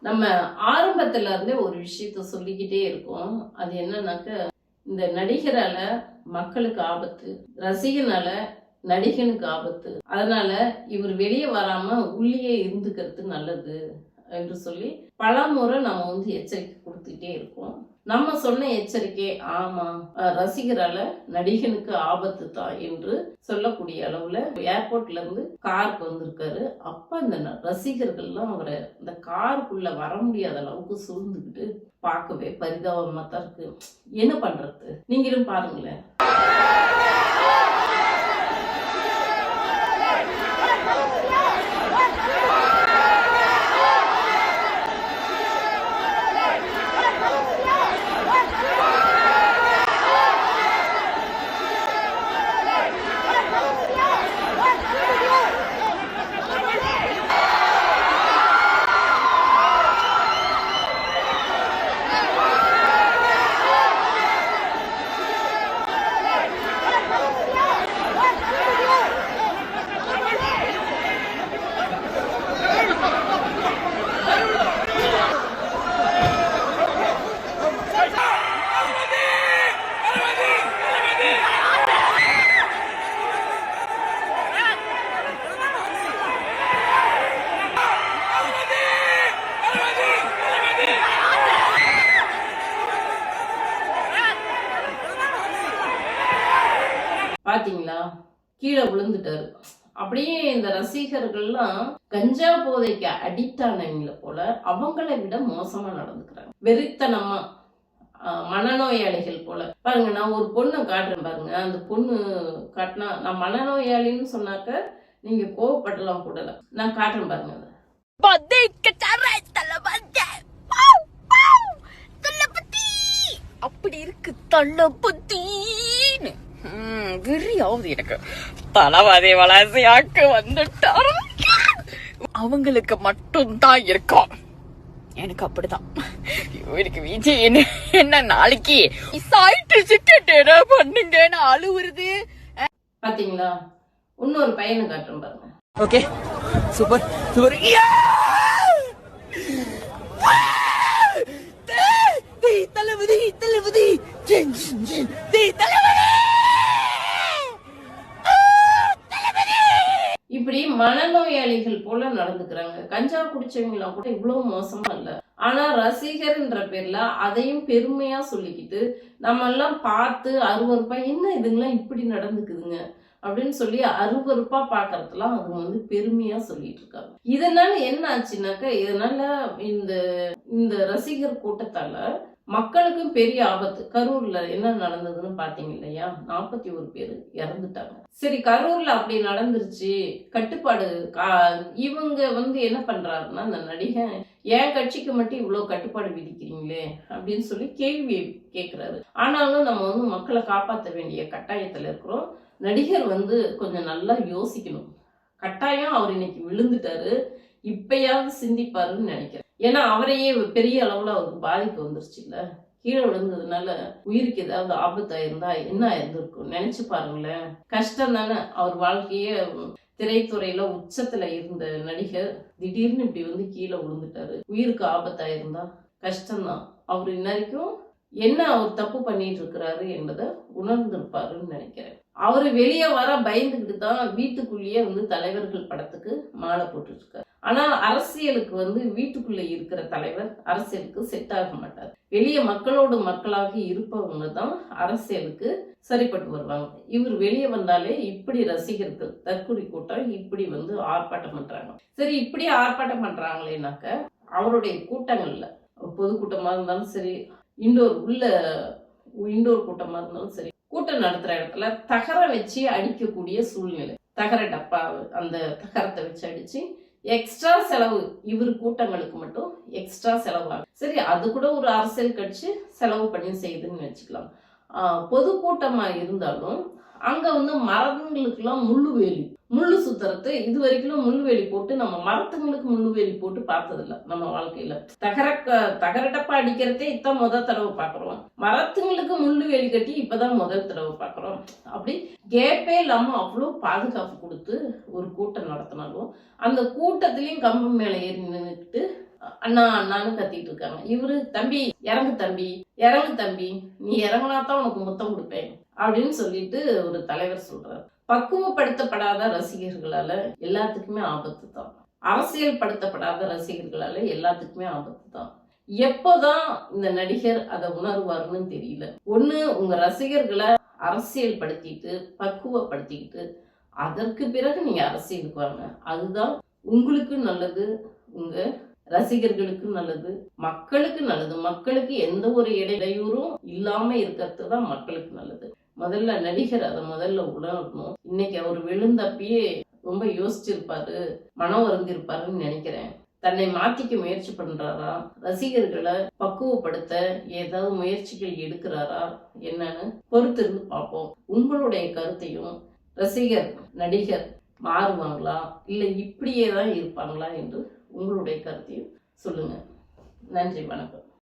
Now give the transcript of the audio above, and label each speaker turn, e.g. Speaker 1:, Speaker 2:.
Speaker 1: நம்ம ஆரம்பத்துல இருந்தே ஒரு விஷயத்த சொல்லிக்கிட்டே இருக்கோம். அது என்னன்னாக்க இந்த நடிகரால மக்களுக்கு ஆபத்து ரசிகனால நடிகனுக்கு ஆபத்து. அதனால இவர் வெளியே வராம உள்ளேயே இருந்துக்கிறது நல்லது. என்று சொல்லி பல முறை நம்ம வந்து எச்சரிக்கை கொடுத்துக்கிட்டே இருக்கோம். நம்ம சொன்ன எச்சரிக்கை ஆமா ரசிகரால நடிகனுக்கு ஆபத்து தான் என்று சொல்லக்கூடிய அளவுல ஏர்போர்ட்ல இருந்து காருக்கு வந்திருக்காரு. அப்ப இந்த ரசிகர்கள்லாம் அவரை இந்த காருக்குள்ள வர முடியாத அளவுக்கு சூழ்ந்துக்கிட்டு பார்க்கவே பரிதாபமா தான் இருக்கு. என்ன பண்றது? நீங்களும் பாருங்களேன். கீழே விழுந்துட்டாரு. அப்படியே இந்த ரசிகர்கள்லாம் கஞ்சா போதைக்கு அடிக்ட் ஆனவங்கள போல அவங்கள விட மோசமா நடந்துக்கிறாங்க. வெறித்தனமா ஆஹ், மனநோயாளிகள் போல. பாருங்க நான் ஒரு பொண்ணை காட்டுறேன் பாருங்க. அந்த பொண்ணு காட்டினா நான் மனநோயாளின்னு சொன்னாக்க நீங்க கோவப்படலாம் கூடல நான் காட்டுறேன் பாருங்க
Speaker 2: அப்படி இருக்கு தள்ள புத்தி. வெறியாவது எனக்கு தளபதி வளர்ச்சியாக்கு வந்துட்டாரு அவங்களுக்கு மட்டும்தான் இருக்கும் எனக்கு அப்படிதான் எனக்கு விஜய் என்ன என்ன நாளைக்கு சாயிட்டு சிக்கிட்டு என்ன பண்ணுங்கன்னு அழுவுறது
Speaker 1: பாத்தீங்களா? இன்னொரு பையனை காட்டுறேன் பாருங்க.
Speaker 3: Okay super super Thalapathy Thalapathy. Thalapathy.
Speaker 1: மனநோயாளிகள் போல நடந்துக்கிறாங்க. கஞ்சா குடிச்சவங்களாம் கூட இவ்வளவு மோசமா இல்ல. ஆனா ரசிகர்ன்ற பேர்ல அதையும் பெருமையா சொல்லிக்கிட்டு நம்ம எல்லாம் பார்த்து அருவருப்பா என்ன இதுங்களாம் இப்படி நடந்துக்குதுங்க? அப்படின்னு சொல்லி அருவருப்பா பாக்குறதுலாம் அது வந்து பெருமையா சொல்லிட்டு இருக்காங்க. இதனால என்ன ஆச்சுனாக்கா இதனால இந்த இந்த ரசிகர் கூட்டத்தால மக்களுக்கும் பெரிய ஆபத்து. கரூர்ல என்ன நடந்ததுன்னு பாத்தீங்க இல்லையா? நாற்பத்தி ஒரு பேர் இறந்துட்டாங்க. சரி கரூர்ல அப்படி நடந்துருச்சு. கட்டுப்பாடு கா- இவங்க வந்து என்ன பண்றாருன்னா அந்த நடிகன் என் கட்சிக்கு மட்டும் இவ்வளவு கட்டுப்பாடு விதிக்கிறீங்களே? அப்படின்னு சொல்லி கேள்வி கேட்கிறாரு ஆனாலும் நம்ம வந்து மக்களை காப்பாற்ற வேண்டிய கட்டாயத்துல இருக்கிறோம். நடிகர் வந்து கொஞ்சம் நல்லா யோசிக்கணும். கட்டாயம் அவர் இன்னைக்கு விழுந்துட்டாரு. இப்பயாவது சிந்திப்பாருன்னு நினைக்கிறேன். ஏன்னா அவரையே பெரிய அளவில் அவருக்கு பாதிப்பு வந்துருச்சுல்ல கீழே விழுந்ததுனால உயிருக்கு ஏதாவது ஆபத்தா இருந்தா என்ன இருந்திருக்கும் நினைச்சு பாருங்களேன். கஷ்டம் தானே. அவர் வாழ்க்கையே திரைத்துறையில உச்சத்துல இருந்த நடிகர் திடீர்னு இப்படி வந்து கீழே விழுந்துட்டாரு. உயிருக்கு ஆபத்தா இருந்தா கஷ்டம்தான். அவர் இன்ன வரைக்கும் என்ன அவர் தப்பு பண்ணிட்டு இருக்கிறாரு என்பதை உணர்ந்திருப்பாருன்னு நினைக்கிறேன். அவர் வெளியே வர பயந்துக்கிட்டு தான் வீட்டுக்குள்ளேயே வந்து தலைவர்கள் படத்துக்கு மாலை போட்டுருக்காரு ஆனால் அரசியலுக்கு வந்து வீட்டுக்குள்ளே இருக்கிற தலைவர் அரசியலுக்கு செட் ஆக மாட்டார். வெளியே மக்களோடு மக்களாக இருப்பவங்க தான் அரசியலுக்கு சரிப்பட்டு வருவாங்க. இவர் வெளியே வந்தாலே இப்படி ரசிகர்கள் தற்கொலை கூட்டம் இப்படி வந்து ஆர்ப்பாட்டம் பண்றாங்க. சரி இப்படி ஆர்ப்பாட்டம் பண்றாங்களேனாக்க அவருடைய கூட்டங்கள்ல பொதுக்கூட்டமா இருந்தாலும் சரி இண்டோர் உள்ள இண்டோர் கூட்டமா இருந்தாலும் சரி கூட்டம் நடத்துற இடத்துல தகரம் வச்சு அடிக்கக்கூடிய சூழ்நிலை. தகர டப்பா அந்த தகரத்தை வச்சு அடிச்சு எக்ஸ்ட்ரா செலவு இவர் கூட்டங்களுக்கு மட்டும் எக்ஸ்ட்ரா செலவாகும். சரி அது கூட ஒரு அரசியல் கட்சி செலவு பண்ணி செய்யுதுன்னு வச்சுக்கலாம். பொதுக்கூட்டமாக பொது இருந்தாலும் அங்கே வந்து மரங்களுக்கெல்லாம் முள்ளு வேலி முள் சுத்துறது இது வரைக்கும் முள்வேலி போட்டு நம்ம மரத்துங்களுக்கு முள்வேலி போட்டு பார்த்ததில்ல நம்ம வாழ்க்கையில. தகர தகர டப்பா அடிக்கிறதே இதான் முதல் தடவை பார்க்குறோம். மரத்துங்களுக்கு முள்ளுவேலி கட்டி இப்பதான் முதல் தடவை பார்க்குறோம். அப்படி கேப்பே இல்லாம அவ்வளோ பாதுகாப்பு கொடுத்து ஒரு கூட்டம் நடத்தினாலும் அந்த கூட்டத்திலையும் கம்பு மேலே ஏறி நின்றுட்டு அண்ணா அண்ணான்னு கத்திட்டு இருக்காங்க. இவரு தம்பி இறங்கு தம்பி இறங்கு தம்பி நீ இறங்குனா தான் உனக்கு முத்தம் கொடுப்பேன் அப்படின்னு சொல்லிட்டு ஒரு தலைவர் சொல்றாரு. பக்குவப்படுத்தப்படாத ரசிகர்களால எல்லாத்துக்குமே ஆபத்து தான். அரசியல் படுத்தப்படாத ரசிகர்களால எல்லாத்துக்குமே ஆபத்து தான். எப்போதான் இந்த நடிகர் அதை உணர்வாருன்னு தெரியல. ஒண்ணு உங்க ரசிகர்களை அரசியல் படுத்திட்டு பக்குவப்படுத்திக்கிட்டு அதற்கு பிறகு நீங்க அரசியலுக்கு வாங்க. அதுதான் உங்களுக்கு நல்லது உங்க ரசிகர்களுக்கு நல்லது மக்களுக்கு நல்லது. மக்களுக்கு எந்த ஒரு இடையூறும் இல்லாம இருக்கிறது தான் மக்களுக்கு நல்லது. முதல்ல நடிகர் அதை முதல்ல உணரணும். இன்னைக்கு அவர் விழுந்தப்பயே ரொம்ப யோசிச்சிருப்பாரு மனம் வருந்திருப்பாருன்னு நினைக்கிறேன். தன்னை மாத்திக்க முயற்சி பண்றாரா? ரசிகர்களை பக்குவப்படுத்த ஏதாவது முயற்சிகள் எடுக்கிறாரா? என்னன்னு பொறுத்திருந்து பார்ப்போம். உங்களுடைய கருத்தையும் ரசிகர் நடிகர் மாறுவாங்களா? இல்லை இப்படியே தான் இருப்பாங்களா என்று உங்களுடைய கருத்தையும் சொல்லுங்க. நன்றி வணக்கம்.